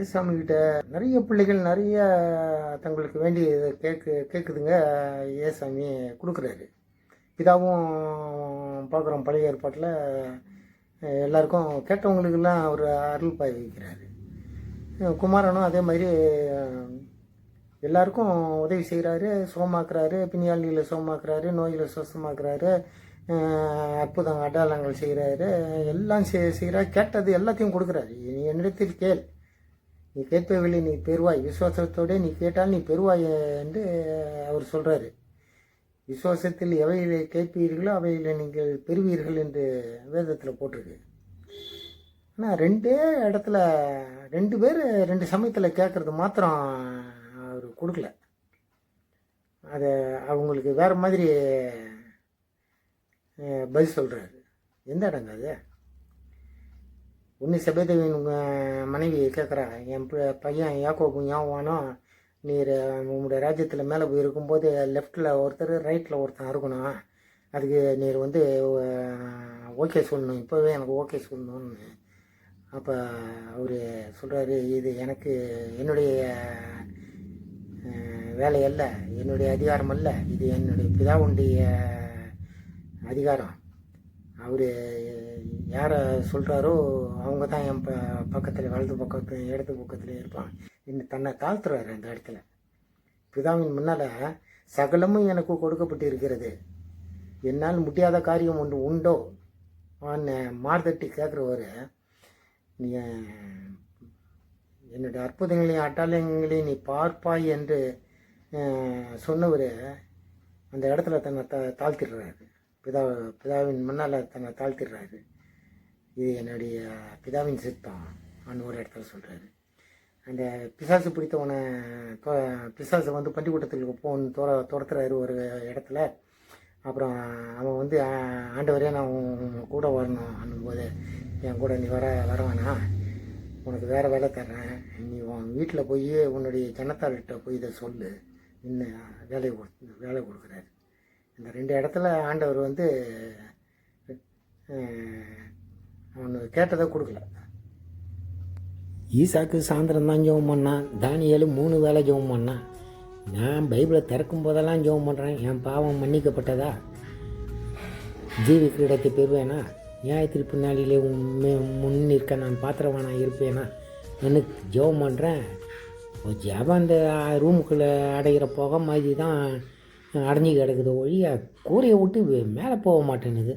ஏசாமி கிட்ட நிறைய பிள்ளைகள் நிறைய தங்களுக்கு வேண்டியது கேட்கு கேட்குதுங்க ஏசாமி கொடுக்குறாரு. இதாகவும் பார்க்குறோம் பழைய ஏற்பாட்டில் எல்லாருக்கும் கேட்டவங்களுக்கெல்லாம் அவர் அருள் பாய் வைக்கிறாரு குமாரனும் அதே மாதிரி எல்லாருக்கும் உதவி செய்கிறாரு சுகமாக்குறாரு பின்னியாளியில் சுகமாக்குறாரு நோயில் சுவசமாக்குறாரு அற்புதம் அடையாளங்கள் செய்கிறாரு எல்லாம் செய் செய்கிறார் கேட்டது எல்லாத்தையும் கொடுக்குறாரு. என்னிடத்தில் கேள். நீ கேட்பவில்லை நீ பெறுவாய். விசுவாசத்தோடு நீ கேட்டால் நீ பெறுவாய் என்று அவர் சொல்கிறாரு விசுவாசத்தில் எவைகளை கேட்பீர்களோ அவைகளை நீங்கள் பெறுவீர்கள் என்று வேதத்தில் போட்டிருக்கு. ஆனால் ரெண்டே இடத்துல ரெண்டு பேர் ரெண்டு சமயத்தில் கேட்குறது மாத்திரம் அவர் கொடுக்கல. அதை அவங்களுக்கு வேறு மாதிரி பதில் சொல்கிறாரு எந்த இடங்க அது? ஒன்று செபேதேவின் உங்கள் மனைவி கேட்குறா என் பையன் யாக்கோக்கும் ஞாபகம் நீர் உங்களுடைய ராஜ்யத்தில் மேலே போய் இருக்கும்போது லெஃப்டில் ஒருத்தர் ரைட்டில் ஒருத்தன் இருக்கணும். அதுக்கு நீர் வந்து ஓகே சொல்லணும். இப்போவே எனக்கு ஓகே சொல்லணும்னு. அப்போ அவர் சொல்கிறாரு இது எனக்கு என்னுடைய வேலை அல்ல என்னுடைய அதிகாரம் அல்ல. இது என்னுடைய பிதாவுடைய அதிகாரம். அவர் யாரை சொல்கிறாரோ அவங்க தான் என் ப பக்கத்தில் வலது பக்கத்து இடது பக்கத்தில் இருப்பான் இன்னும் தன்னை தாழ்த்துறாரு அந்த இடத்துல. பிதாவின் முன்னால் சகலமும் எனக்கு கொடுக்கப்பட்டு இருக்கிறது என்னால் முடியாத காரியம் ஒன்று உண்டோ? ஆன்னு மார்தட்டி கேட்குறவர் நீ என்னுடைய அற்புதங்களையும் அட்டாளங்களையும் நீ பார்ப்பாய் என்று சொன்னவர் அந்த இடத்துல தன்னை தா தாழ்த்திடுறாரு. பிதா பிதாவின் முன்னால் தன்னை தாழ்த்திடுறாரு. இது என்னுடைய பிதாவின் சித்தம் அன்னு ஒரு இடத்துல சொல்கிறாரு அந்த பிசாசு பிடித்தவனை தோ பிசாசு வந்து பண்டிக்கூட்டத்துக்கு போன் தோற துரத்துறாரு ஒரு இடத்துல. அப்புறம் அவன் வந்து ஆண்டவரே நான் உன் கூட வரணும் அன்னும்போது என் கூட நீ வர வர வேணாம். உனக்கு வேறு வேலை தர்றேன். நீ உன் வீட்டில் போய் உன்னுடைய ஜனத்தார்கிட்ட போய் இதை சொல்லு. இன்னும் வேலை கொடு வேலை கொடுக்குறாரு. இந்த ரெண்டு இடத்துல ஆண்டவர் வந்து அவனு கேட்டதை கொடுக்கல. ஈசாக்கு சாயந்தரம் தான் ஜெபம் பண்ணான் தானியலும் மூணு வேளை ஜெபம் பண்ணான் நான் பைபிளை திறக்கும் போதெல்லாம் ஜெபம் பண்ணுறேன் என் பாவம் மன்னிக்கப்பட்டதா? ஜீவி கிரீடத்தை பெறுவேனா? நியாயத்தில் பின்னாளிலே முன் நிற்க நான் பாத்திரவானா இருப்பேனா? எனக்கு ஜெபம் பண்ணுறேன் ஜெபம் அந்த ரூமுக்குள்ளே அடைகிற புகை மாதிரி தான் அடைஞ்சி கிடக்குது ஒழிய கூரையை விட்டு மேலே போக மாட்டேனுது